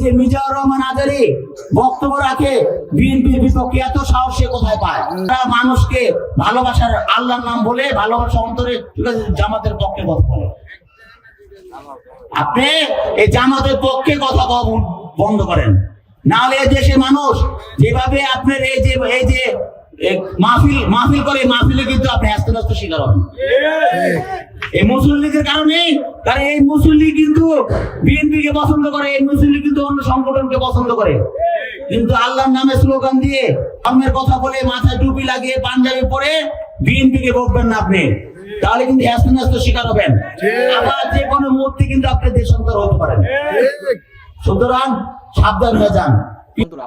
যে মিজাউর রহমান আজারি, বক্তব্য রাখে, বিএনপির বিপক্ষে এত সাহস কোথায় পায়? মানুষকে ভালোবাসার আল্লাহর নাম বলে ভালোবাসা অন্তরে জামাতের পক্ষে কথা বলে। আপনি এই জামাতের পক্ষে কথা বন্ধ করেন। নাহলে এই দেশের মানুষ যেভাবে আপনার এই যে এই যে মাহফিল মাহফিল করে, মাহফিলে কিন্তু আপনি শিকার হবেন। এই কারণে এই মুসলিম কিন্তু বিএনপি কে পছন্দ করে, এই মুসলিম কিন্তু অন্য সংগঠনকে পছন্দ করে। কিন্তু আল্লাহর নামে স্লোগান দিয়ে কথা বলে, মাথায় টুপি লাগিয়ে পাঞ্জাবি পরে বিএনপি কে বকবেন না আপনি। তাহলে কিন্তু আস্তে আস্তে শিকার হবেন। আবার যে কোনো মুহূর্তে কিন্তু আপনি দেশান্তর হতে পারেন। সুতরাং সাবধান হয়ে যান।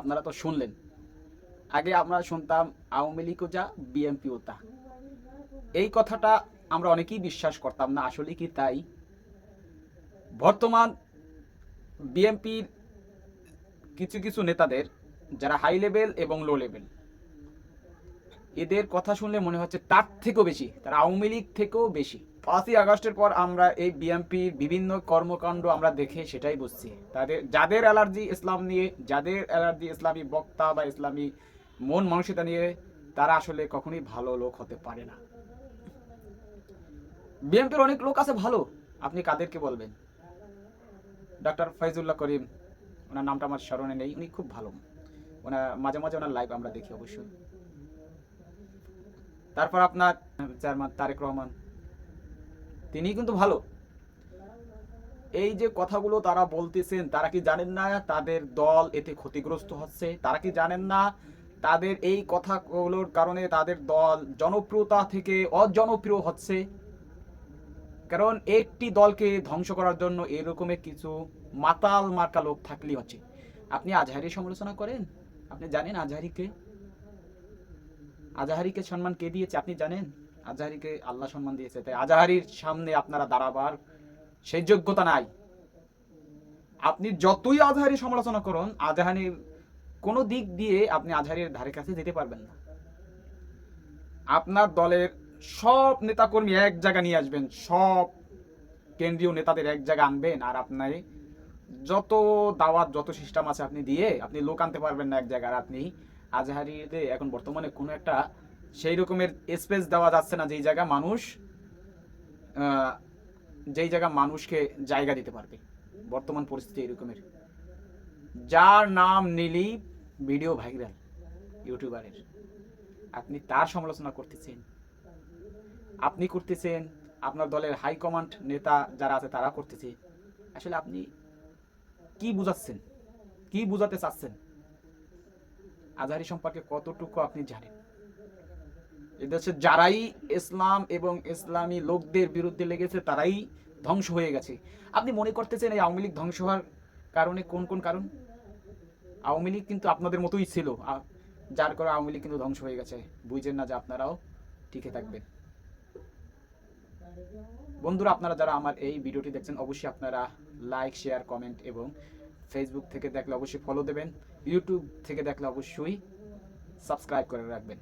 আপনারা তো শুনলেন। আগে আমরা শুনতাম আওয়ামী লীগও যা বিএনপিও তা। এই কথাটা আমরা অনেকেই বিশ্বাস করতাম না আসলে কি তাই? বর্তমান বিএনপির কিছু কিছু নেতাদের, যারা হাই লেভেল এবং লো লেভেল এদের কথা শুনলে মনে হচ্ছে তার থেকেও বেশি, তারা আওয়ামী লীগ থেকেও বেশি। পাঁচই আগস্টের পর আমরা এই বিএনপির বিভিন্ন কর্মকাণ্ড আমরা দেখে সেটাই বুঝছি। তাদের, যাদের অ্যালার্জি ইসলাম নিয়ে, যাদের অ্যালার্জি ইসলামী বক্তা বা ইসলামী মন মানসিকতা নিয়ে তারা আসলে কখনোই ভালো লোক হতে পারে না। বিএনপির অনেক লোক আছে ভালো। আপনি কাদেরকে বলবেন? ডক্টর ফয়জুল্লাহ করিম, ওনার নামটা আমার স্মরণে নেই, উনি খুব ভালো। ওনার মাঝে মাঝে ওনার লাইভ আমরা দেখি অবশ্যই। তারপর আপনার চেয়ারম্যান তারেক রহমান, তিনি কিন্তু ভালো। এই যে কথাগুলো তারা বলতেছেন, তারা কি জানেন না তাদের দল এতে ক্ষতিগ্রস্ত হচ্ছে? তারা কি জানেন না তাদের এই কথাগুলোর কারণে তাদের দল জনপ্রিয়তা থেকে অজনপ্রিয় হচ্ছে। কারণ একটি দলকে ধ্বংস করার জন্য এরকমের কিছু মাতাল মার্কা লোক থাকলেই হচ্ছে। আপনি আজহারি সমালোচনা করেন? আপনি জানেন আজহারিকে? আজাহারিকে সম্মান কে দিয়েছে আপনি জানেন? আজহারিকে আল্লাহ সম্মান দিয়েছে। তাই আজাহারির সামনে আপনারা দাঁড়াবার সেই যোগ্যতা নাই। আপনি যতই আজহারি সমালোচনা করুন, আজাহারির কোন দিক দিয়ে আপনি আজহারির ধারে কাছে যেতে পারবেন না। আপনার দলের সব নেতাকর্মী এক জায়গা নিয়ে আসবেন, সব কেন্দ্রীয় নেতাদের এক জায়গা আনবেন আর আপনার যত দাওয়াত, যত সিস্টেম আছে আপনি দিয়ে আপনি লোক আনতে পারবেন না এক জায়গায়। আপনি আজহারিতে এখন বর্তমানে কোনো একটা সেই রকমের স্পেস দেওয়া যাচ্ছে না যেই জায়গা মানুষ যেই জায়গা মানুষকে জায়গা দিতে পারবে। বর্তমান পরিস্থিতি এরকমের যার নাম নিলেই ভিডিও ভাইরাল ইউটিউবারের। আপনি তার সমালোচনা করতেছেন। আপনি করতেছেন, আপনার দলের হাইকমান্ড নেতা যারা আছে তারা করতেছে। আসলে আপনি কি বুঝাচ্ছেন? কি বুঝাতে চাচ্ছেন? আজহারি সম্পর্কে কতটুকু আপনি জানেন? এদেশে যারাই ইসলাম এবং ইসলামী লোকদের বিরুদ্ধে লেগেছে, তারাই ধ্বংস হয়ে গেছে। আপনি মনে করতেছেন এই আওয়ামী লীগ ধ্বংস হওয়ার কারণে কোন কোন কারণ? আওয়ামী লীগ কিন্তু আপনাদের মতোই ছিল। যার করে আওয়ামী লীগ কিন্তু ধ্বংস হয়ে গেছে। বুঝছেন না যে আপনারাও টিকে থাকবেন। বন্ধুরা, আপনারা যারা আমার এই ভিডিওটি দেখছেন, অবশ্যই আপনারা লাইক শেয়ার কমেন্ট এবং ফেসবুক থেকে দেখলে অবশ্যই ফলো দেবেন। ইউটিউব থেকে দেখলে অবশ্যই সাবস্ক্রাইব করে রাখবেন।